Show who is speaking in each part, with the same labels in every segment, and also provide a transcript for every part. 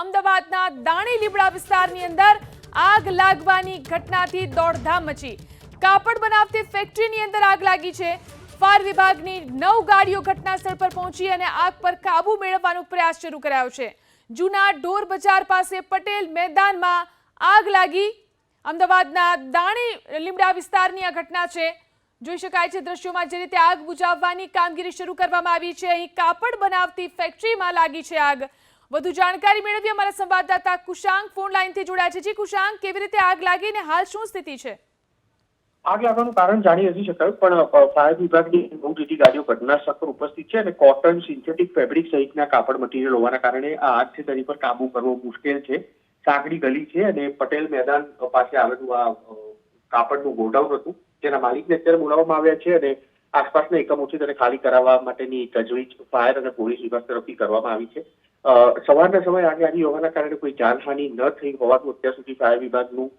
Speaker 1: અમદાવાદના દાણી લીમડા વિસ્તારની અંદર આગ લાગવાની ઘટનાથી દોડધામ મચી. કાપડ બનાવતી ફેક્ટરીની અંદર આગ લાગી છે. ફાયર વિભાગની નવ ગાડીઓ ઘટના સ્થળ પર પહોંચી અને આગ પર કાબુ મેળવવાનો પ્રયાસ શરૂ કરાયો છે. જૂના ઢોર બજાર પાસે પટેલ મેદાનમાં આગ લાગી. અમદાવાદના દાણી લીમડા વિસ્તારની આ ઘટના છે. જોઈ શકાય છે દ્રશ્યોમાં જે રીતે આગ બુઝાવવાની કામગીરી શરૂ કરવામાં આવી છે. અહીં કાપડ બનાવતી ફેક્ટરીમાં લાગી છે આગ. વધુ જાણકારી મેળવી અમારા સંવાદદાતા કુશાંક ફોન લાઈનથી જોડાયા છે. કુશાંક, કેવી રીતે આગ લાગી અને હાલ શું સ્થિતિ છે?
Speaker 2: આગ લાગવાનું કારણ જાણી નથી શકાયું, પણ ફાયર વિભાગની બહુ જેટલી ગાડીઓ ઘટના સ્થળ ઉપસ્થિત છે અને કોટન સિન્થેટિક ફેબ્રિક સહિતના કાપડ મટીરિયલ હોવાના કારણે આ આગ છે તેની પર કાબુ કરવો મુશ્કેલ છે. સાંકડી ગલી છે અને પટેલ મેદાન પાસે આવેલું આ કાપડનું ગોડાઉન હતું. જેના માલિકને અત્યારે બોલાવવામાં આવ્યા છે અને આસપાસના એકમોથી તેને ખાલી કરાવવા માટેની તજવીજ ફાયર અને પોલીસ વિભાગ તરફથી કરવામાં આવી છે. સવારના સમયે આગ હોવાના કારણે કોઈ જાનહાનિ ન થઈ હોવાનું અત્યાર સુધી ફાયર વિભાગનું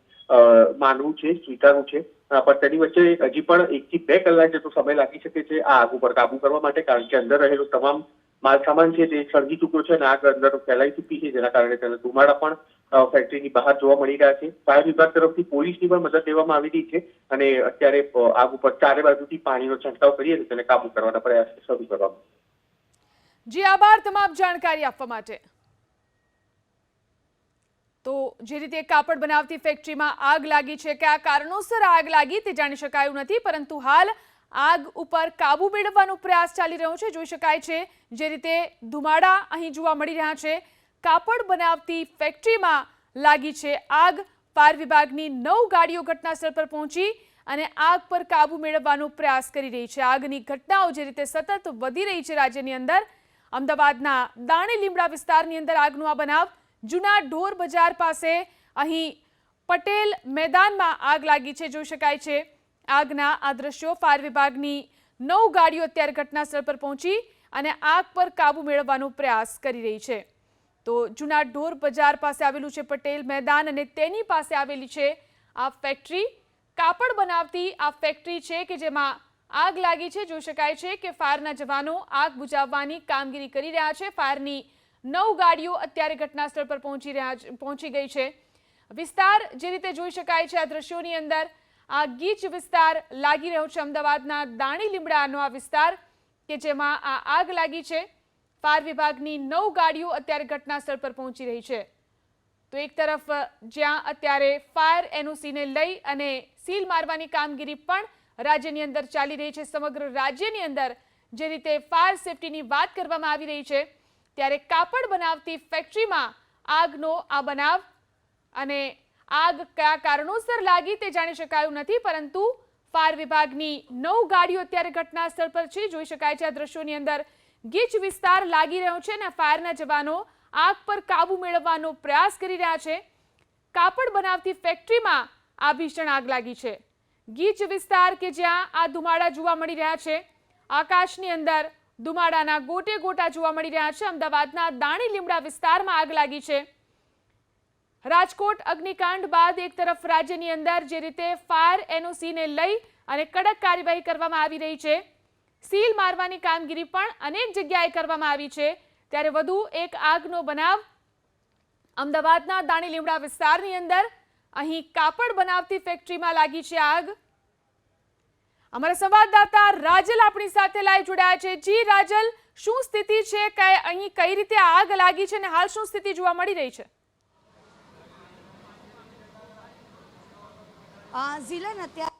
Speaker 2: માનવું છે, સ્વીકારવું છે. પણ તેની વચ્ચે હજી પણ એક થી બે કલાક જેટલો સમય લાગી શકે છે આ આગ ઉપર કાબુ કરવા માટે, કારણ કે અંદર રહેલો તમામ માલ સામાન છે તે સળગી ચૂક્યો છે અને આગ અંદર ફેલાઈ ચૂકી છે, જેના કારણે તેના ધુમાડા પણ ફેક્ટરીની બહાર જોવા મળી રહ્યા છે. ફાયર વિભાગ તરફથી પોલીસની પણ મદદ લેવામાં આવી રહી છે અને અત્યારે આગ ઉપર ચારે બાજુથી પાણીનો છંટકાવ કરી અને તેને કાબુ કરવાના પ્રયાસ શરૂ કરવામાં
Speaker 1: જી, આભાર તમામ જાણકારી આપવા માટે. તો જે રીતે કાપડ બનાવતી ફેક્ટરીમાં આગ લાગી છે કે આ કારણોસર આગ લાગી તે જાણી શકાયું નથી, પરંતુ હાલ આગ ઉપર કાબુ મેળવવાનો પ્રયાસ ચાલી રહ્યો છે. જોઈ શકાય છે જે રીતે ધુમાડા અહીં જોવા મળી રહ્યા છે. કાપડ બનાવતી ફેક્ટરીમાં લાગી છે આગ. પાર વિભાગની નવ ગાડીઓ ઘટનાસ્થળ પર પહોંચી અને આગ પર કાબુ મેળવવાનો પ્રયાસ કરી રહી છે. આગની ઘટનાઓ જે રીતે સતત વધી રહી છે રાજ્યની અંદર અમદાવાદના દાણી લીમડા વિસ્તારની અંદર આગનો આ બનાવ. જૂના ઢોર બજાર પાસે અહીં પટેલ મેદાનમાં આગ લાગી છે, જોઈ શકાય છે. આગના આ દ્રશ્યો ફાયર વિભાગની નવ ગાડીઓ અત્યારે ઘટનાસ્થળ પર પહોંચી અને આગ પર કાબુ મેળવવાનો પ્રયાસ કરી રહી છે. તો જૂના ઢોર બજાર પાસે આવેલું છે પટેલ મેદાન અને તેની પાસે આવેલી છે આ ફેક્ટરી કાપડ બનાવતી આ ફેક્ટરી છે કે જેમાં આગ લાગી છે. જોઈ શકાય છે કે ફાયરના જવાનો આગ બુઝાવવાની કામગીરી કરી રહ્યા છે. ફાયરની નવ ગાડીઓ અત્યારે ઘટનાસ્થળ પર પહોંચી રહ્યા પહોંચી ગઈ છે. વિસ્તાર જે રીતે જોઈ શકાય છે, આ દ્રશ્યોની અંદર આ ગીચ વિસ્તાર લાગી રહ્યો છે. અમદાવાદના દાણી લીમડાનો આ વિસ્તાર કે જેમાં આ આગ લાગી છે. ફાયર વિભાગની નવ ગાડીઓ અત્યારે ઘટનાસ્થળ પર પહોંચી રહી છે. તો એક તરફ જ્યાં અત્યારે ફાયર એનઓસીને લઈ અને સીલ મારવાની કામગીરી પણ રાજ્યની અંદર ચાલી રહી છે, સમગ્ર રાજ્યની અંદર જે રીતે ફાયર સેફટીની વાત કરવામાં આવી રહી છે, ત્યારે કાપડ બનાવતી ફેક્ટરીમાં આગનો આ બનાવ અને આગ કયા કારણોસર લાગી તે જાણી શકાયું નથી, પરંતુ ફાયર વિભાગની નવ ગાડીઓ અત્યારે ઘટના સ્થળ પર છે, જોઈ શકાય છે આ દ્રશ્યોની અંદર ગીચ વિસ્તાર લાગી રહ્યો છે અને ફાયરના જવાનો આગ પર કાબુ મેળવવાનો પ્રયાસ કરી રહ્યા છે. કાપડ બનાવતી ફેક્ટરીમાં આ ભીષણ આગ લાગી છે. ગીચ વિસ્તાર કે જ્યાં આ ધુમાડા જોવા મળી રહ્યા છે. આકાશની અંદર ધુમાડાના ગોટે ગોટા જોવા મળી રહ્યા છે. અમદાવાદના દાણી લીમડા વિસ્તારમાં આગ લાગી છે. રાજકોટ અગ્નિકાંડ બાદ એક તરફ રાજ્યની અંદર જે રીતે ફાયર એનઓસીને લઈ અને કડક કાર્યવાહી કરવામાં આવી રહી છે. સીલ મારવાની કામગીરી પણ અનેક જગ્યાએ કરવામાં આવી છે. ત્યારે વધુ એક આગનો બનાવ અમદાવાદના દાણી લીમડા વિસ્તારની અંદર અહીં કાપડ બનાવતી ફેક્ટરીમાં લાગી છે આગ. અમારા સંવાદદાતા રાજલ આપણી સાથે લાઈવ જોડાયા છે. જી રાજલ શું સ્થિતિ છે? કઈ અહીં કઈ રીતે આગ લાગી છે અને હાલ શું સ્થિતિ જોવા મળી રહી છે?
Speaker 3: અ, ઝીલન અત્યારે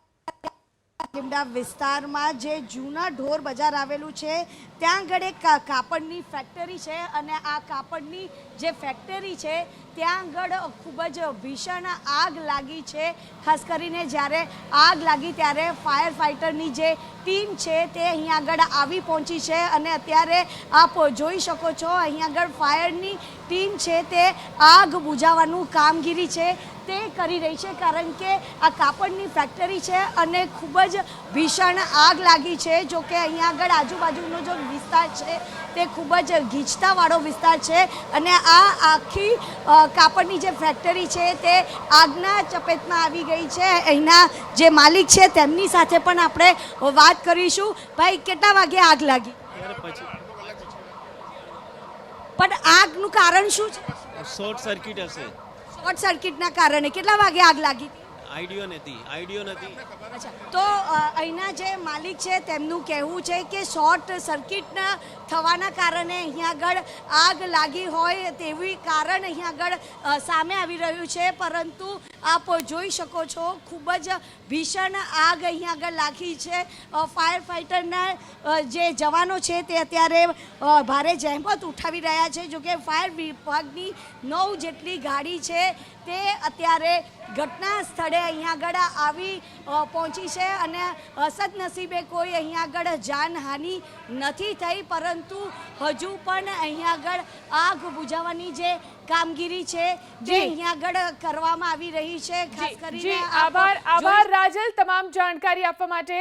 Speaker 3: વિસ્તારમાં જે જૂના ઢોર બજાર આવેલું છે ત્યાં આગળ એક કાપડની ફેક્ટરી છે અને આ કાપડની જે ફેક્ટરી છે, ત્યાં આગળ ખૂબ જ ભીષણ આગ લાગી છે. ખાસ કરીને જ્યારે આગ લાગી ત્યારે ફાયર ફાઇટરની જે ટીમ છે, તે અહીં આગળ આવી પહોંચી છે અને અત્યારે આપ જોઈ શકો છો, અહીં આગળ ફાયરની ટીમ છે, તે આગ બુઝાવવાનું કામગીરી છે, તે કરી રહી છે, કારણ કે આ કાપડની ફેક્ટરી છે અને ખૂબ જ ભીષણ આગ લાગી છે જો કે અહીંયા આગળ આજુબાજુનો જો વિસ્તાર છે તે ખૂબ જ ગીચતાવાળો વિસ્તાર છે અને આ આખી કાપડની જે ફેક્ટરી છે તે આગના ચપેટમાં આવી ગઈ છે. અહીંના જે માલિક છે તેમની સાથે પણ આપણે વાત કરીશું. ભાઈ કેટલા વાગે આગ લાગી? પણ આગનું કારણ શું છે?
Speaker 4: શોર્ટ સર્કિટ હશે.
Speaker 3: શોર્ટ સર્કિટના કારણે. કેટલા વાગે આગ લાગી?
Speaker 4: આઈડિયો નથી આઈડિયો નથી.
Speaker 3: તો અહીંના જે માલિક છે તેમનું કહેવું છે કે શોર્ટ સર્કિટના થવાના કારણે અહીંયા આગળ આગ લાગી હોય તેવી કારણ અહીંયા આગળ સામે આવી રહ્યું છે. પરંતુ આપ જોઈ શકો છો, ખૂબ જ ભીષણ આગ અહીંયા આગળ લાગી છે. ફાયર ફાઇટરના જે જવાનો છે તે અત્યારે ભારે જહેમત ઉઠાવી રહ્યા છે. જોકે ફાયર વિભાગની નવ જેટલી ગાડી છે તે અત્યારે ઘટના સ્થળે અહીંયા આગળ આવી પહોંચી છે અને સદનસીબે કોઈ અહીંયા આગળ જાનહાનિ નથી થઈ પરંતુ હજુ પણ અહીંયા આગળ આગ બુઝાવવાની જે કામગીરી છે
Speaker 1: જે
Speaker 3: અહીંયા આગળ કરવામાં આવી રહી છે ખાસ કરીને
Speaker 1: આભાર આભાર રાજલ તમામ જાણકારી આપવા માટે.